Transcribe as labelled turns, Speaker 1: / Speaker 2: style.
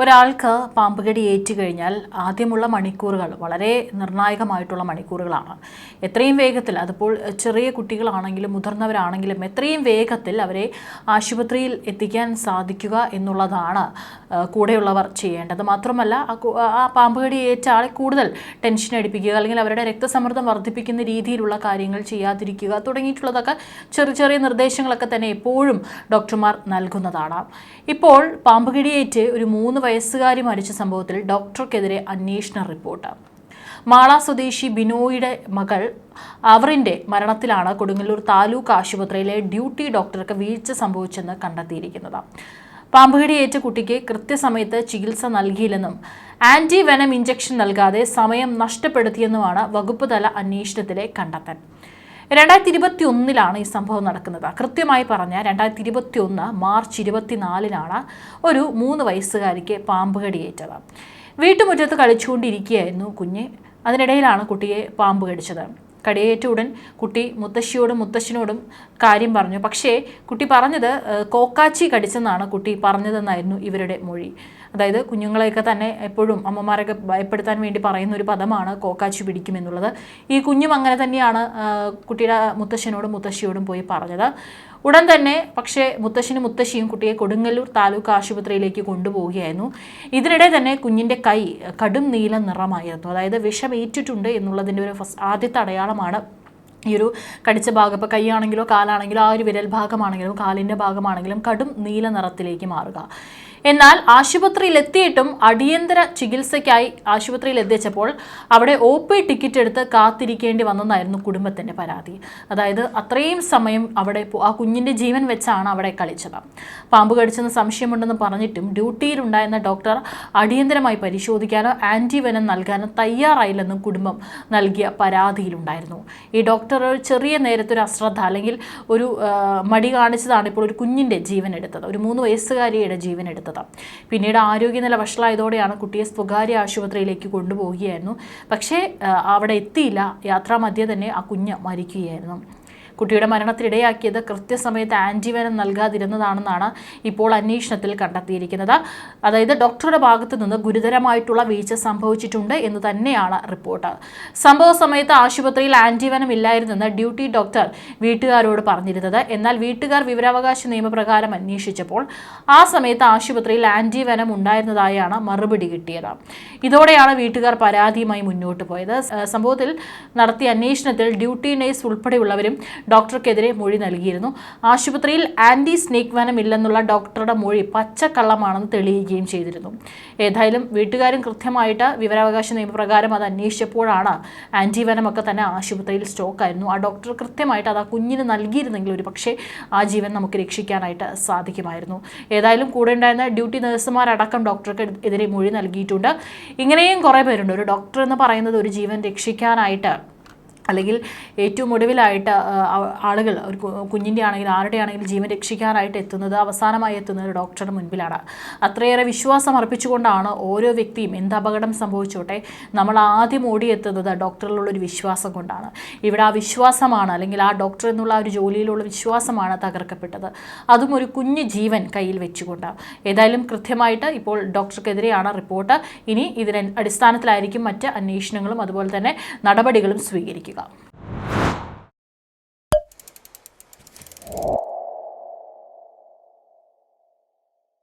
Speaker 1: ഒരാൾക്ക് പാമ്പുകടി ഏറ്റു കഴിഞ്ഞാൽ ആദ്യമുള്ള മണിക്കൂറുകൾ വളരെ നിർണായകമായിട്ടുള്ള മണിക്കൂറുകളാണ്. എത്രയും വേഗത്തിൽ അതിപ്പോൾ ചെറിയ കുട്ടികളാണെങ്കിലും മുതിർന്നവരാണെങ്കിലും എത്രയും വേഗത്തിൽ അവരെ ആശുപത്രിയിൽ എത്തിക്കാൻ സാധിക്കുക എന്നുള്ളതാണ് കൂടെയുള്ളവർ ചെയ്യേണ്ടത്. മാത്രമല്ല ആ ആ പാമ്പുകടി ഏറ്റ ആളെ കൂടുതൽ ടെൻഷൻ അടിപ്പിക്കുക അല്ലെങ്കിൽ അവരുടെ രക്തസമ്മർദ്ദം വർദ്ധിപ്പിക്കുന്ന രീതിയിലുള്ള കാര്യങ്ങൾ ചെയ്യാതിരിക്കുക തുടങ്ങിയിട്ടുള്ളതൊക്കെ ചെറിയ ചെറിയ നിർദ്ദേശങ്ങളൊക്കെ തന്നെ എപ്പോഴും ഡോക്ടർമാർ നൽകുന്നതാണ്. ഇപ്പോൾ പാമ്പുകടിയേറ്റ് ഒരു മൂന്ന് വയസ്സുകാരി മരിച്ച സംഭവത്തിൽ ഡോക്ടർക്കെതിരെ അന്വേഷണ റിപ്പോർട്ട്. മാള സ്വദേശി ബിനോയുടെ മകൾ അവറിന്റെ മരണത്തിലാണ് കൊടുങ്ങല്ലൂർ താലൂക്ക് ആശുപത്രിയിലെ ഡ്യൂട്ടി ഡോക്ടർക്ക് വീഴ്ച സംഭവിച്ചെന്ന് കണ്ടെത്തിയിരിക്കുന്നത്. പാമ്പുകടിയേറ്റ കുട്ടിക്ക് കൃത്യസമയത്ത് ചികിത്സ നൽകിയില്ലെന്നും ആന്റി വെനം ഇഞ്ചക്ഷൻ നൽകാതെ സമയം നഷ്ടപ്പെടുത്തിയെന്നുമാണ് വകുപ്പ് തല അന്വേഷണത്തിലെ കണ്ടെത്തൽ. രണ്ടായിരത്തി ഇരുപത്തി ഒന്നിലാണ് ഈ സംഭവം നടക്കുന്നത്. കൃത്യമായി പറഞ്ഞാൽ രണ്ടായിരത്തി ഇരുപത്തി ഒന്ന് മാർച്ച് ഇരുപത്തിനാലിനാണ് ഒരു മൂന്ന് വയസ്സുകാരിക്ക് പാമ്പ് കടിയേറ്റത്. വീട്ടുമുറ്റത്ത് കളിച്ചുകൊണ്ടിരിക്കുകയായിരുന്നു കുഞ്ഞ്. അതിനിടയിലാണ് കുട്ടിയെ പാമ്പ് കടിച്ചത്. കടിയേറ്റ ഉടൻ കുട്ടി മുത്തശ്ശിയോടും മുത്തശ്ശനോടും കാര്യം പറഞ്ഞു. പക്ഷേ കുട്ടി പറഞ്ഞത് കോക്കാച്ചി കടിച്ചെന്നാണ് കുട്ടി പറഞ്ഞതെന്നായിരുന്നു ഇവരുടെ മൊഴി. അതായത് കുഞ്ഞുങ്ങളെയൊക്കെ തന്നെ എപ്പോഴും അമ്മമാരൊക്കെ ഭയപ്പെടുത്താൻ വേണ്ടി പറയുന്ന ഒരു പദമാണ് കോക്കാച്ചു പിടിക്കും എന്നുള്ളത്. ഈ കുഞ്ഞും അങ്ങനെ തന്നെയാണ് കുട്ടിയുടെ മുത്തശ്ശനോടും മുത്തശ്ശിയോടും പോയി പറഞ്ഞത്. ഉടൻ തന്നെ പക്ഷേ മുത്തശ്ശനും മുത്തശ്ശിയും കുട്ടിയെ കൊടുങ്ങല്ലൂർ താലൂക്ക് ആശുപത്രിയിലേക്ക് കൊണ്ടുപോവുകയായിരുന്നു. ഇതിനിടെ തന്നെ കുഞ്ഞിന്റെ കൈ കടും നീല നിറമായിരുന്നു. അതായത് വിഷമേറ്റിട്ടുണ്ട് എന്നുള്ളതിന്റെ ഒരു ഫസ്റ്റ് ആദ്യത്തെ അടയാളമാണ് ഈ ഒരു കടിച്ച ഭാഗം. ഇപ്പോൾ കൈയാണെങ്കിലോ കാലാണെങ്കിലോ ആ ഒരു വിരൽ ഭാഗമാണെങ്കിലും കാലിന്റെ ഭാഗമാണെങ്കിലും കടും നീല നിറത്തിലേക്ക് മാറുക. എന്നാൽ ആശുപത്രിയിൽ എത്തിയിട്ടും അടിയന്തര ചികിത്സയ്ക്കായി ആശുപത്രിയിൽ എത്തിച്ചപ്പോൾ അവിടെ ഒ പി ടിക്കറ്റ് എടുത്ത് കാത്തിരിക്കേണ്ടി വന്നതായിരുന്നു കുടുംബത്തിന്റെ പരാതി. അതായത് അത്രയും സമയം അവിടെ ആ കുഞ്ഞിന്റെ ജീവൻ വെച്ചാണ് അവിടെ കളിച്ചത്. പാമ്പ് കടിച്ചെന്ന് സംശയമുണ്ടെന്ന് പറഞ്ഞിട്ടും ഡ്യൂട്ടിയിലുണ്ടായിരുന്ന ഡോക്ടർ അടിയന്തരമായി പരിശോധിക്കാനോ ആന്റിവെനം നൽകാനോ തയ്യാറായില്ലെന്നും കുടുംബം നൽകിയ പരാതിയിലുണ്ടായിരുന്നു. ഈ ഡോക്ടർ ചെറിയ നേരത്തെ ഒരു അശ്രദ്ധ അല്ലെങ്കിൽ ഒരു മടി കാണിച്ചതാണ് ഇപ്പോൾ ഒരു കുഞ്ഞിന്റെ ജീവൻ എടുത്തത് ഒരു മൂന്ന് വയസ്സുകാരിയുടെ ജീവൻ എടുത്തത് പിന്നീട് ആരോഗ്യനില വഷളായതോടെയാണ് കുട്ടിയെ സ്വകാര്യ ആശുപത്രിയിലേക്ക് കൊണ്ടുപോവുകയായിരുന്നു. പക്ഷേ അവിടെ എത്തിയില്ല. യാത്രാമധ്യേ തന്നെ ആ കുഞ്ഞ് മരിക്കുകയായിരുന്നു. കുട്ടിയുടെ മരണത്തിനിടയാക്കിയത് കൃത്യസമയത്ത് ആന്റിവെനം നൽകാതിരുന്നതാണെന്നാണ് ഇപ്പോൾ അന്വേഷണത്തിൽ കണ്ടെത്തിയിരിക്കുന്നത്. അതായത് ഡോക്ടറുടെ ഭാഗത്തു നിന്ന് ഗുരുതരമായിട്ടുള്ള വീഴ്ച സംഭവിച്ചിട്ടുണ്ട് എന്ന് തന്നെയാണ് റിപ്പോർട്ട്. സംഭവ സമയത്ത് ആശുപത്രിയിൽ ആന്റിവെനം ഇല്ലായിരുന്നെന്ന് ഡ്യൂട്ടി ഡോക്ടർ വീട്ടുകാരോട് പറഞ്ഞിരുന്നത്. എന്നാൽ വീട്ടുകാർ വിവരാവകാശ നിയമപ്രകാരം അന്വേഷിച്ചപ്പോൾ ആ സമയത്ത് ആശുപത്രിയിൽ ആന്റിവെനം ഉണ്ടായിരുന്നതായാണ് മറുപടി കിട്ടിയത്. ഇതോടെയാണ് വീട്ടുകാർ പരാതിയുമായി മുന്നോട്ട് പോയത്. സംഭവത്തിൽ നടത്തിയ അന്വേഷണത്തിൽ ഡ്യൂട്ടി നേഴ്സ് ഉൾപ്പെടെയുള്ളവരും ഡോക്ടർക്കെതിരെ മൊഴി നൽകിയിരുന്നു. ആശുപത്രിയിൽ ആന്റി സ്നേക്ക് വനം ഇല്ലെന്നുള്ള ഡോക്ടറുടെ മൊഴി പച്ചക്കള്ളമാണെന്ന് തെളിയിക്കുകയും ചെയ്തിരുന്നു. ഏതായാലും വീട്ടുകാരും കൃത്യമായിട്ട് വിവരാവകാശ നിയമപ്രകാരം അത് അന്വേഷിച്ചപ്പോഴാണ് ആന്റി വനമൊക്കെ തന്നെ ആശുപത്രിയിൽ സ്റ്റോക്കായിരുന്നു. ആ ഡോക്ടർ കൃത്യമായിട്ട് അത് ആ കുഞ്ഞിന് നൽകിയിരുന്നെങ്കിൽ ഒരു പക്ഷേ ആ ജീവൻ നമുക്ക് രക്ഷിക്കാനായിട്ട് സാധിക്കുമായിരുന്നു. ഏതായാലും കൂടെ ഉണ്ടായിരുന്ന ഡ്യൂട്ടി നഴ്സുമാരടക്കം ഡോക്ടർക്ക് എതിരെ മൊഴി നൽകിയിട്ടുണ്ട്. ഇങ്ങനെയും കുറേ പേരുണ്ട്. ഒരു ഡോക്ടർ എന്ന് പറയുന്നത് ഒരു ജീവൻ രക്ഷിക്കാനായിട്ട് അല്ലെങ്കിൽ ഏറ്റവും ഒടുവിലായിട്ട് ആളുകൾ ഒരു കുഞ്ഞിന്റെ ആണെങ്കിൽ ആരുടെ ആണെങ്കിലും ജീവൻ രക്ഷിക്കാനായിട്ട് എത്തുന്നത് അവസാനമായി എത്തുന്നത് ഡോക്ടറുടെ മുൻപിലാണ്. അത്രയേറെ വിശ്വാസം അർപ്പിച്ചുകൊണ്ടാണ് ഓരോ വ്യക്തിയും എന്ത് അപകടം സംഭവിച്ചോട്ടെ നമ്മൾ ആദ്യം ഓടിയെത്തുന്നത് ഡോക്ടറിലുള്ള ഒരു വിശ്വാസം കൊണ്ടാണ്. ഇവിടെ ആ വിശ്വാസമാണ് അല്ലെങ്കിൽ ആ ഡോക്ടർ എന്നുള്ള ഒരു ജോലിയിലുള്ള വിശ്വാസമാണ് തകർക്കപ്പെട്ടത്. അതും ഒരു കുഞ്ഞ് ജീവൻ കയ്യിൽ വെച്ചുകൊണ്ട്. ഏതായാലും കൃത്യമായിട്ട് ഇപ്പോൾ ഡോക്ടർക്കെതിരെയാണ് റിപ്പോർട്ട്. ഇനി ഇതിന് അടിസ്ഥാനത്തിലായിരിക്കും മറ്റ് അന്വേഷണങ്ങളും അതുപോലെ തന്നെ നടപടികളും സ്വീകരിക്കുക.